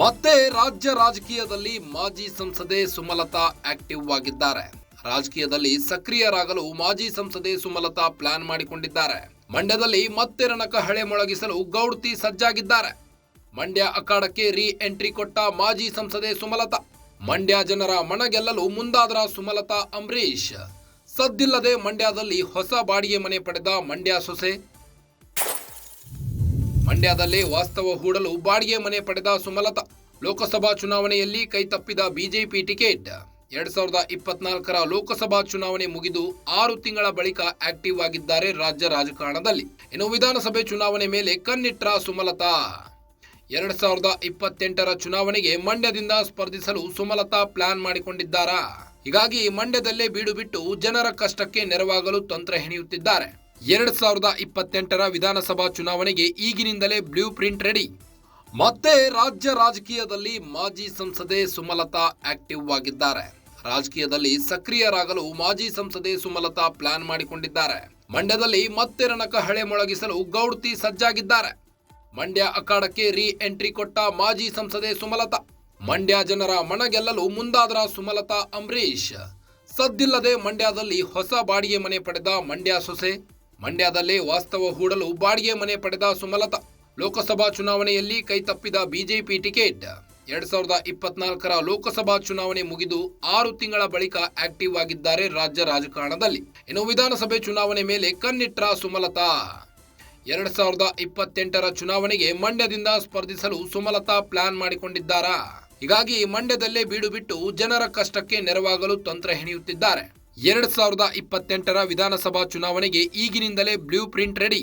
ಮತ್ತೆ ರಾಜ್ಯ ರಾಜಕೀಯದಲ್ಲಿ ಮಾಜಿ ಸಂಸದೆ ಸುಮಲತಾ ಆಕ್ಟಿವ್ ಆಗಿದ್ದಾರೆ. ರಾಜಕೀಯದಲ್ಲಿ ಸಕ್ರಿಯರಾಗಲು ಮಾಜಿ ಸಂಸದೆ ಸುಮಲತಾ ಪ್ಲಾನ್ ಮಾಡಿಕೊಂಡಿದ್ದಾರೆ. ಮಂಡ್ಯದಲ್ಲಿ ಮತ್ತೆ ರಣಕ ಹಳೆ ಮೊಳಗಿಸಲು ಗೌಡ್ತಿ ಸಜ್ಜಾಗಿದ್ದಾರೆ. ಮಂಡ್ಯ ಅಖಾಡಕ್ಕೆ ರೀ ಎಂಟ್ರಿ ಕೊಟ್ಟ ಮಾಜಿ ಸಂಸದೆ ಸುಮಲತಾ. ಮಂಡ್ಯ ಜನರ ಮನ ಗೆಲ್ಲಲು ಮುಂದಾದ್ರ ಸುಮಲತಾ ಅಂಬರೀಶ್ ಸದ್ದಿಲ್ಲದೆ ಮಂಡ್ಯದಲ್ಲಿ ಹೊಸ ಬಾಡಿಗೆ ಮನೆ ಪಡೆದ ಮಂಡ್ಯ ಸೊಸೆ ಮಂಡ್ಯದಲ್ಲಿ ವಾಸ್ತವ ಹೂಡಲು ಬಾಡಿಗೆ ಮನೆ ಪಡೆದ ಸುಮಲತಾ. ಲೋಕಸಭಾ ಚುನಾವಣೆಯಲ್ಲಿ ಕೈತಪ್ಪಿದ ಬಿಜೆಪಿ ಟಿಕೆಟ್. ಎರಡ್ ಸಾವಿರದ ಇಪ್ಪತ್ನಾಲ್ಕರ ಲೋಕಸಭಾ ಚುನಾವಣೆ ಮುಗಿದು ಆರು ತಿಂಗಳ ಬಳಿಕ ಆಕ್ಟಿವ್ ಆಗಿದ್ದಾರೆ ರಾಜ್ಯ ರಾಜಕಾರಣದಲ್ಲಿ. ಇನ್ನು ವಿಧಾನಸಭೆ ಚುನಾವಣೆ ಮೇಲೆ ಕಣ್ಣಿಟ್ರ ಸುಮಲತಾ. ಎರಡ್ ಸಾವಿರದ ಇಪ್ಪತ್ತೆಂಟರ ಚುನಾವಣೆಗೆ ಮಂಡ್ಯದಿಂದ ಸ್ಪರ್ಧಿಸಲು ಸುಮಲತಾ ಪ್ಲಾನ್ ಮಾಡಿಕೊಂಡಿದ್ದಾರಾ? ಹೀಗಾಗಿ ಮಂಡ್ಯದಲ್ಲೇ ಬೀಡು ಬಿಟ್ಟು ಜನರ ಕಷ್ಟಕ್ಕೆ ನೆರವಾಗಲು ತಂತ್ರ ಹೆಣೆಯುತ್ತಿದ್ದಾರೆ. ಎರಡ್ ಸಾವಿರದ ಇಪ್ಪತ್ತೆಂಟರ ವಿಧಾನಸಭಾ ಚುನಾವಣೆಗೆ ಈಗಿನಿಂದಲೇ ಬ್ಲೂ ಪ್ರಿಂಟ್ ರೆಡಿ. ಮತ್ತೆ ರಾಜ್ಯ ರಾಜಕೀಯದಲ್ಲಿ ಮಾಜಿ ಸಂಸದೆ ಸುಮಲತಾ ಆಕ್ಟಿವ್ ಆಗಿದ್ದಾರೆ. ರಾಜಕೀಯದಲ್ಲಿ ಸಕ್ರಿಯರಾಗಲು ಮಾಜಿ ಸಂಸದೆ ಸುಮಲತಾ ಪ್ಲಾನ್ ಮಾಡಿಕೊಂಡಿದ್ದಾರೆ. ಮಂಡ್ಯದಲ್ಲಿ ಮತ್ತೆ ರಣಕ ಹಳೆ ಮೊಳಗಿಸಲು ಗೌಡ್ತಿ ಸಜ್ಜಾಗಿದ್ದಾರೆ. ಮಂಡ್ಯ ಅಖಾಡಕ್ಕೆ ರೀ ಎಂಟ್ರಿ ಕೊಟ್ಟ ಮಾಜಿ ಸಂಸದೆ ಸುಮಲತಾ. ಮಂಡ್ಯ ಜನರ ಮನ ಗೆಲ್ಲಲು ಮುಂದಾದ್ರ ಸುಮಲತಾ ಅಂಬರೀಶ್ ಸದ್ದಿಲ್ಲದೆ ಮಂಡ್ಯದಲ್ಲಿ ಹೊಸ ಬಾಡಿಗೆ ಮನೆ ಪಡೆದ ಮಂಡ್ಯ ಸೊಸೆ ಮಂಡ್ಯದಲ್ಲೇ ವಾಸ್ತವ ಹೂಡಲು ಬಾಡಿಗೆ ಮನೆ ಪಡೆದ ಸುಮಲತಾ. ಲೋಕಸಭಾ ಚುನಾವಣೆಯಲ್ಲಿ ಕೈತಪ್ಪಿದ ಬಿಜೆಪಿ ಟಿಕೆಟ್. ಎರಡ್ ಸಾವಿರದ ಇಪ್ಪತ್ನಾಲ್ಕರ ಲೋಕಸಭಾ ಚುನಾವಣೆ ಮುಗಿದು ಆರು ತಿಂಗಳ ಬಳಿಕ ಆಕ್ಟಿವ್ ಆಗಿದ್ದಾರೆ ರಾಜ್ಯ ರಾಜಕಾರಣದಲ್ಲಿ. ಇನ್ನು ವಿಧಾನಸಭೆ ಚುನಾವಣೆ ಮೇಲೆ ಕಣ್ಣಿಟ್ಟ ಸುಮಲತಾ. ಎರಡ್ ಸಾವಿರದ ಇಪ್ಪತ್ತೆಂಟರ ಚುನಾವಣೆಗೆ ಮಂಡ್ಯದಿಂದ ಸ್ಪರ್ಧಿಸಲು ಸುಮಲತಾ ಪ್ಲಾನ್ ಮಾಡಿಕೊಂಡಿದ್ದಾರಾ? ಹೀಗಾಗಿ ಮಂಡ್ಯದಲ್ಲೇ ಬೀಡು ಬಿಟ್ಟು ಜನರ ಕಷ್ಟಕ್ಕೆ ನೆರವಾಗಲು ತಂತ್ರ ಹೆಣೆಯುತ್ತಿದ್ದಾರೆ. ಎರಡ್ ಸಾವಿರದ ಇಪ್ಪತ್ತೆಂಟರ ವಿಧಾನಸಭಾ ಚುನಾವಣೆಗೆ ಈಗಿನಿಂದಲೇ ಬ್ಲೂ ಪ್ರಿಂಟ್ ರೆಡಿ.